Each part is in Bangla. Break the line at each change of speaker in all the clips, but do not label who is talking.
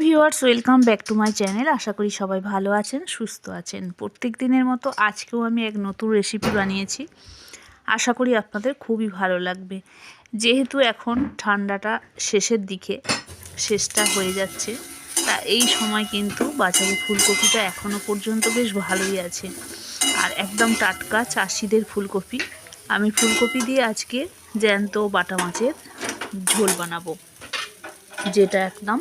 Viewers, welcome back to my channel. আশা করি সবাই ভালো আছেন, সুস্থ আছেন। প্রত্যেক দিনের মতো আজকেও আমি এক নতুন রেসিপি বানিয়েছি। আশা করি আপনাদের খুবই ভালো লাগবে। যেহেতু এখন ঠান্ডাটা শেষের দিকে, শেষটা হয়ে যাচ্ছে, তা এই সময় কিন্তু বাজারে ফুলকপিটা এখনও পর্যন্ত বেশ ভালোই আছে। আর একদম টাটকা চাষিদের ফুলকপি। আমি ফুলকপি দিয়ে আজকে জ্যান্ত বাটা মাছের ঝোল বানাবো, যেটা একদম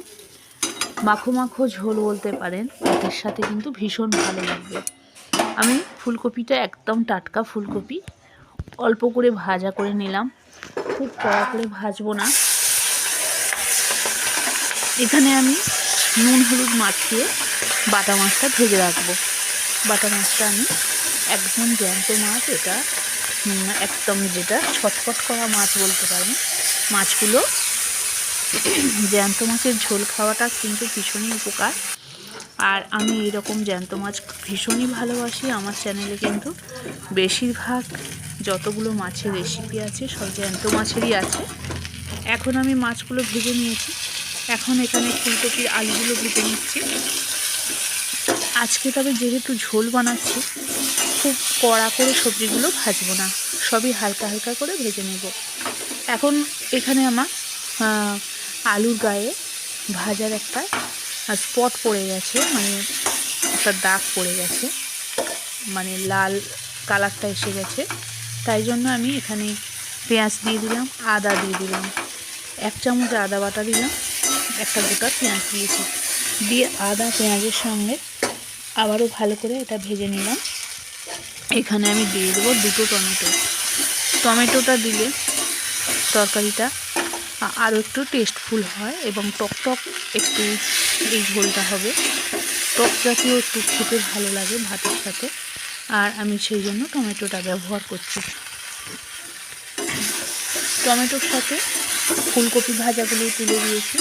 মাখো মাখো ঝোল বলতে পারেন এর সাথে কিন্তু ভীষণ ভালো লাগবে। আমি ফুলকপিটা একদম টাটকা ফুলকপি, অল্প করে ভাজা করে নিলাম। খুব কড়া করে ভাজবো না। এখানে আমি নুন, হলুদ মাখিয়ে বাটা মাছটা ভেজে রাখব। বাটা মাছটা আমি একদম জ্যান্ত মাছ, এটা একদম যেটা ছটফট করা মাছ বলতে পারেন। মাছগুলো জ্যান্ত মাছের ঝোল খাওয়াটা কিন্তু ভীষণই উপকার। আর আমি এরকম জ্যান্ত মাছ ভীষণই ভালোবাসি। আমার চ্যানেলে কিন্তু বেশিরভাগ যতগুলো মাছের রেসিপি আছে, সব জ্যান্ত মাছেরই আছে। এখন আমি মাছগুলো ভেজে নিয়েছি। এখন এখানে ফুলকপির আলুগুলো ভেজে নিচ্ছি। আজকে তবে যেহেতু ঝোল বানাচ্ছি, খুব কড়া করে সবজিগুলো ভাজবো না। সবই হালকা হালকা করে ভেজে নেব। এখন এখানে আমার আলুর গায়ে ভাজার একটা স্পট পড়ে গেছে মানে একটা দাগ পড়ে গেছে মানে লাল কালারটা এসে গেছে। তাই জন্য আমি এখানে পেঁয়াজ দিয়ে দিলাম, আদা দিয়ে দিলাম, এক চামচ আদা বাটা দিলাম, একটা গোটা পেঁয়াজ দিয়েছি। দিয়ে আদা পেঁয়াজের সঙ্গে আবারও ভালো করে এটা ভেজে নিলাম। এখানে আমি দিয়ে দেবো দুটো টমেটো। টমেটোটা দিলে তরকারিটা আরও একটু টেস্টফুল হয় এবং টক টক একটু এই ঝোলটা হবে। টক জাতীয় একটু খেতে ভালো লাগে ভাতের সাথে। আর আমি সেই জন্য টমেটোটা ব্যবহার করছি। টমেটোর সাথে ফুলকপি ভাজাগুলো তুলে দিয়েছি।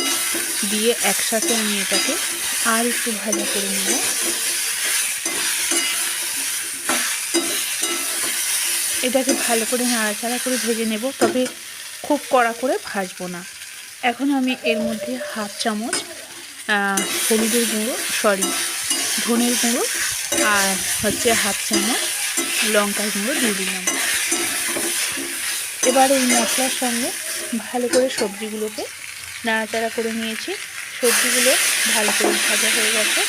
দিয়ে একসাথে আমি এটাকে আর একটু ভাজা করে নেব। এটাকে ভালো করে নাড়াচাড়া করে ভেজে নেব। তবে খুব কড়া করে ভাজবো না। এখন আমি এর মধ্যে হাফ চামচ হলুদের গুঁড়ো সরি ধনের গুঁড়ো আর হচ্ছে হাফ চামচ লঙ্কার গুঁড়ো দিয়ে দিলাম। এবার এই মশলার সঙ্গে ভালো করে সবজিগুলোকে নাড়াচাড়া করে নিয়েছি। সবজিগুলো ভালো করে ভাজা হয়ে গেছে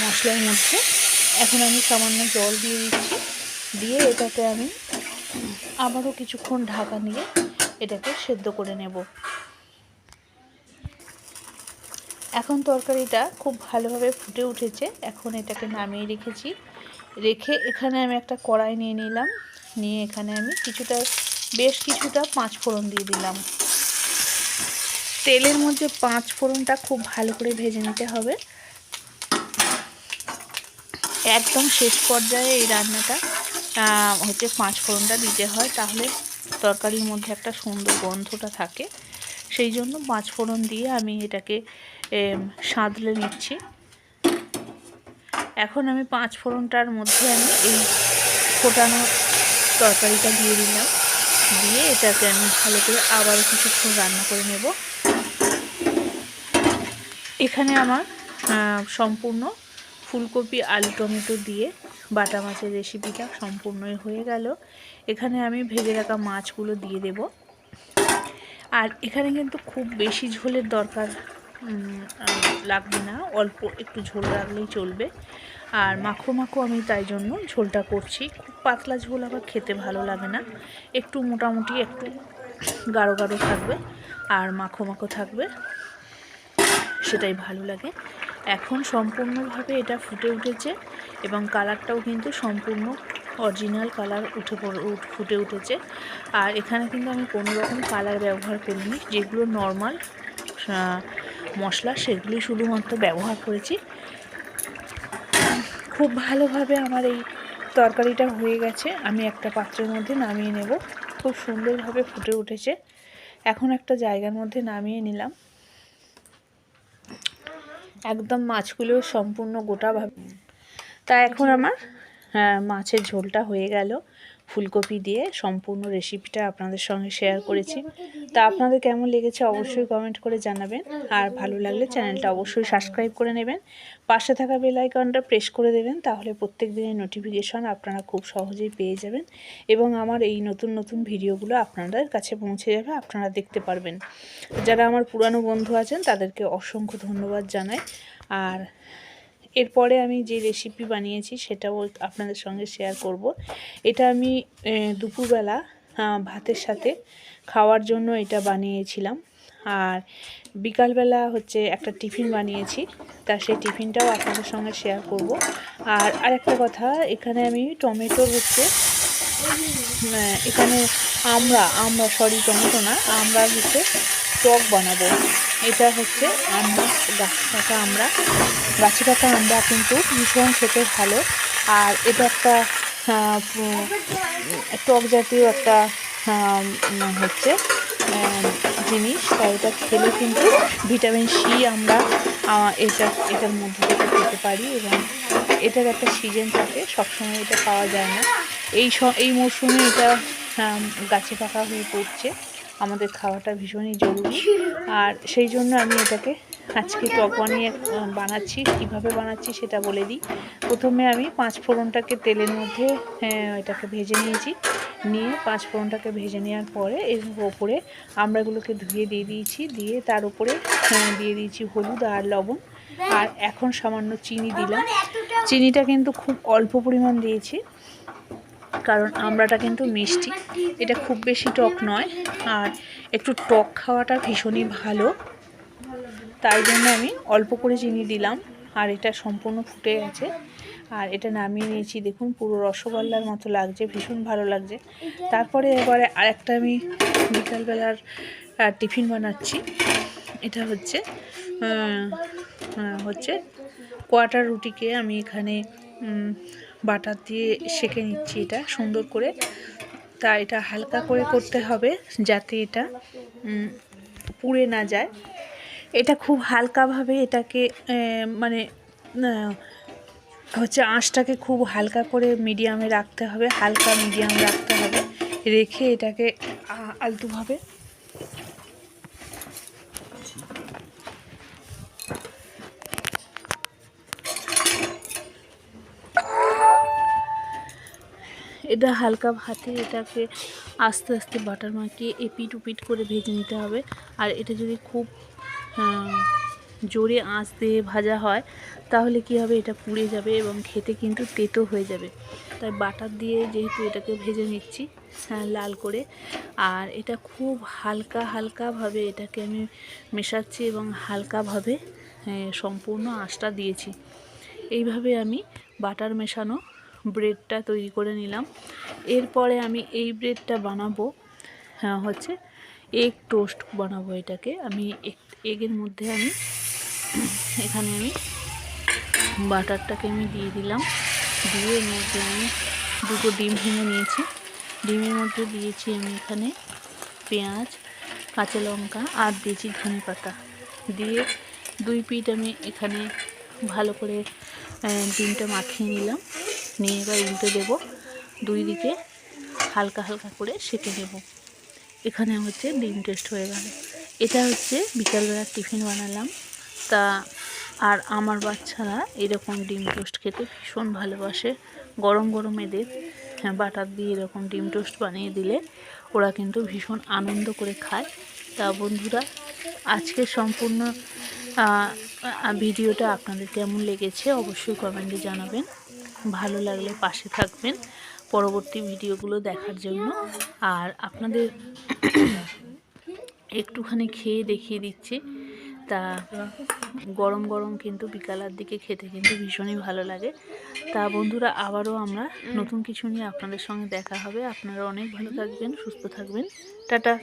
মশলার মধ্যে। এখন আমি সামান্য জল দিয়ে দিচ্ছি। দিয়ে এটাকে আমি আবারও কিছুক্ষণ ঢাকা নিয়ে এটাকে সেদ্ধ করে নেব। এখন তরকারিটা খুব ভালোভাবে ফুটে উঠেছে। এখন এটাকে নামিয়ে রেখেছি। রেখে এখানে আমি একটা কড়াই নিয়ে নিলাম। নিয়ে এখানে আমি কিছুটা, বেশ কিছুটা পাঁচ ফোড়ন দিয়ে দিলাম। তেলের মধ্যে পাঁচ ফোড়নটা খুব ভালো করে ভেজে নিতে হবে। একদম শেষ পর্যায়ে এই রান্নাটা হচ্ছে পাঁচ ফোড়নটা দিতে হয়। তাহলে তরকারির মধ্যে একটা সুন্দর গন্ধটা থাকে। সেই জন্য পাঁচ ফোড়ন দিয়ে আমি এটাকে সাঁতলে নিচ্ছি। এখন আমি পাঁচ ফোড়নটার মধ্যে আমি এই ফোটানো তরকারিটা দিয়ে দিলাম। দিয়ে এটাকে আমি ভালো করে আবারও কিছুক্ষণ রান্না করে নেব। এখানে আমার সম্পূর্ণ ফুলকপি, আলু টমেটো দিয়ে বাটা মাছের রেসিপিটা সম্পূর্ণই হয়ে গেল। এখানে আমি ভেজে রাখা মাছগুলো দিয়ে দেব। আর এখানে কিন্তু খুব বেশি ঝোলের দরকার লাগবে না, অল্প একটু ঝোল রাখলেই চলবে। আর মাখো মাখো আমি তাই জন্য ঝোলটা করছি। খুব পাতলা ঝোল আবার খেতে ভালো লাগে না। একটু মোটামুটি একটু গাঢ় গাঢ় থাকবে, আর মাখো মাখো থাকবে, সেটাই ভালো লাগে। এখন সম্পূর্ণভাবে এটা ফুটে উঠেছে এবং কালারটাও কিন্তু সম্পূর্ণ অরিজিনাল কালার উঠে ফুটে উঠেছে। আর এখানে কিন্তু আমি কোনো রকম কালার ব্যবহার করিনি। যেগুলো নর্মাল মশলা সেগুলি শুধুমাত্র ব্যবহার করেছি। খুব ভালোভাবে আমার এই তরকারিটা হয়ে গেছে। আমি একটা পাত্রের মধ্যে নামিয়ে নেব। খুব সুন্দরভাবে ফুটে উঠেছে। এখন একটা জায়গার মধ্যে নামিয়ে নিলাম। একদম মাছগুলো সম্পূর্ণ গোটাভাবে তা এখন আমার হ্যাঁ, মাছের ঝোলটা হয়ে গেল। ফুলকপি দিয়ে সম্পূর্ণ রেসিপিটা আপনাদের সঙ্গে শেয়ার করেছি। তা আপনাদের কেমন লেগেছে অবশ্যই কমেন্ট করে জানাবেন। আর ভালো লাগলে চ্যানেলটা অবশ্যই সাবস্ক্রাইব করে নেবেন। পাশে থাকা বেল আইকনটা প্রেস করে দেবেন, তাহলে প্রত্যেক দিনের নোটিফিকেশন আপনারা খুব সহজেই পেয়ে যাবেন এবং আমার এই নতুন নতুন ভিডিওগুলো আপনাদের কাছে পৌঁছে যাবে, আপনারা দেখতে পারবেন। যারা আমার পুরানো বন্ধু আছেন, তাদেরকে অসংখ্য ধন্যবাদ জানাই। আর এরপরে আমি যে রেসিপি বানিয়েছি সেটাও আপনাদের সঙ্গে শেয়ার করব। এটা আমি দুপুরবেলা ভাতের সাথে খাওয়ার জন্য এটা বানিয়েছিলাম। আর বিকালবেলা হচ্ছে একটা টিফিন বানিয়েছি, তা সেই টিফিনটাও আপনাদের সঙ্গে শেয়ার করব। আর আরেকটা কথা, এখানে আমি টমেটো হচ্ছে এখানে আমরা আমরা সরি টমেটো না, আমরা হচ্ছে টক বানাবো। এটা হচ্ছে আমরা গাছে পাকা আমরা। গাছে পাকা আমরা কিন্তু ভীষণ খেতে ভালো। আর এটা একটা টক জাতীয় একটা হচ্ছে জিনিস। তাই এটা খেলে কিন্তু ভিটামিন সি আমরা এটা, এটার মধ্যে থেকে পেতে পারি এবং এটার একটা সিজন থাকে, সবসময় এটা পাওয়া যায় না। এই এই মরশুমে এটা গাছে পাকা হয়ে পড়ছে। আমাদের খাওয়াটা ভীষণই জরুরি। আর সেই জন্য আমি এটাকে আজকে টক বানিয়ে বানাচ্ছি কীভাবে বানাচ্ছি সেটা বলে দিই। প্রথমে আমি পাঁচ ফোড়নটাকে তেলের মধ্যে আহ, এটাকে ভেজে নিয়েছি। নিয়ে পাঁচ ফোড়নটাকে ভেজে নেওয়ার পরে এর ওপরে আমড়াগুলোকে ধুয়ে দিয়ে দিয়েছি। দিয়ে তার উপরে দিয়ে দিয়েছি হলুদ আর লবণ। আর এখন সামান্য চিনি দিলাম। চিনিটা কিন্তু খুব অল্প পরিমাণ দিয়েছি। কারণ আমড়াটা কিন্তু মিষ্টি। এটা খুব বেশি টক নয়, আর একটু টক খাওয়াটা ভীষণই ভালো। তাই জন্য আমি অল্প করে চিনি দিলাম, আর এটা সম্পূর্ণ ফুটে গেছে। আর এটা নামিয়ে নিয়েছি, দেখুন পুরো রসগোল্লার মতো লাগছে, ভীষণ ভালো লাগছে। তারপরে এবারে আরেকটা আমি বিকালবেলার টিফিন বানাচ্ছি। এটা হচ্ছে হচ্ছে কোয়াটার রুটিকে আমি এখানে বাটার দিয়ে সেঁকে নিচ্ছি এটা সুন্দর করে। তা এটা হালকা করে করতে হবে যাতে এটা পুড়ে না যায়। এটা খুব হালকাভাবে এটাকে মানে হচ্ছে আঁশটাকে খুব হালকা করে মিডিয়ামে রাখতে হবে, হালকা মিডিয়াম রাখতে হবে। রেখে এটাকে আলতুভাবে এটা হালকা ভাতে এটাকে আস্তে আস্তে বাটার মাখিয়ে এপিট উপিট করে ভেজে নিতে হবে। আর এটা যদি খুব জোরে আঁচ দিয়ে ভাজা হয় তাহলে কি হবে? এটা পুড়ে যাবে এবং খেতে কিন্তু তেতো হয়ে যাবে। তাই বাটার দিয়ে যেহেতু এটাকে ভেজে নিচ্ছি হ্যাঁ, লাল করে আর এটা খুব হালকা হালকাভাবে এটাকে আমি মেশাচ্ছি এবং হালকাভাবে সম্পূর্ণ আঁচটা দিয়েছি। এইভাবে আমি বাটার মেশানো ব্রেডটা তৈরি করে নিলাম। এরপরে আমি এই ব্রেডটা বানাবো। হ্যাঁ হচ্ছে এগ টোস্ট বানাবো এটাকে। আমি এগের মধ্যে আমি এখানে আমি বাটারটাকে আমি দিয়ে দিলাম। দিয়ে এর মধ্যে আমি দুটো ডিম ভেঙে নিয়েছি। ডিমের মধ্যে দিয়েছি আমি এখানে পেঁয়াজ, কাঁচা লঙ্কা আর দিয়েছি ধনে পাতা। দিয়ে দুই পিঠ আমি এখানে ভালো করে ডিমটা মাখিয়ে নিলাম। নিয়ে এবার উল্টে দেবো। দুই দিকে হালকা হালকা করে সেঁকে নেব। এখানে হচ্ছে ডিম টেস্ট হয়ে গেল। এটা হচ্ছে বিকালবেলার টিফিন বানালাম। তা আর আমার বাচ্চারা এরকম ডিম টোস্ট খেতে ভীষণ ভালোবাসে। গরম গরম এদের হ্যাঁ, বাটার দিয়ে এরকম ডিম টোস্ট বানিয়ে দিলে ওরা কিন্তু ভীষণ আনন্দ করে খায়। তা বন্ধুরা আজকে সম্পূর্ণ ভিডিওটা আপনাদের কেমন লেগেছে অবশ্যই কমেন্টে জানাবেন। ভালো লাগলে পাশে থাকবেন পরবর্তী ভিডিওগুলো দেখার জন্য। আর আপনাদের একটুখানি খেয়ে দেখিয়ে দিচ্ছি। তা গরম গরম কিন্তু বিকালের দিকে খেতে কিন্তু ভীষণই ভালো লাগে। তা বন্ধুরা, আবারও আমরা নতুন কিছু নিয়ে আপনাদের সঙ্গে দেখা হবে। আপনারা অনেক ভালো থাকবেন, সুস্থ থাকবেন। টাটা।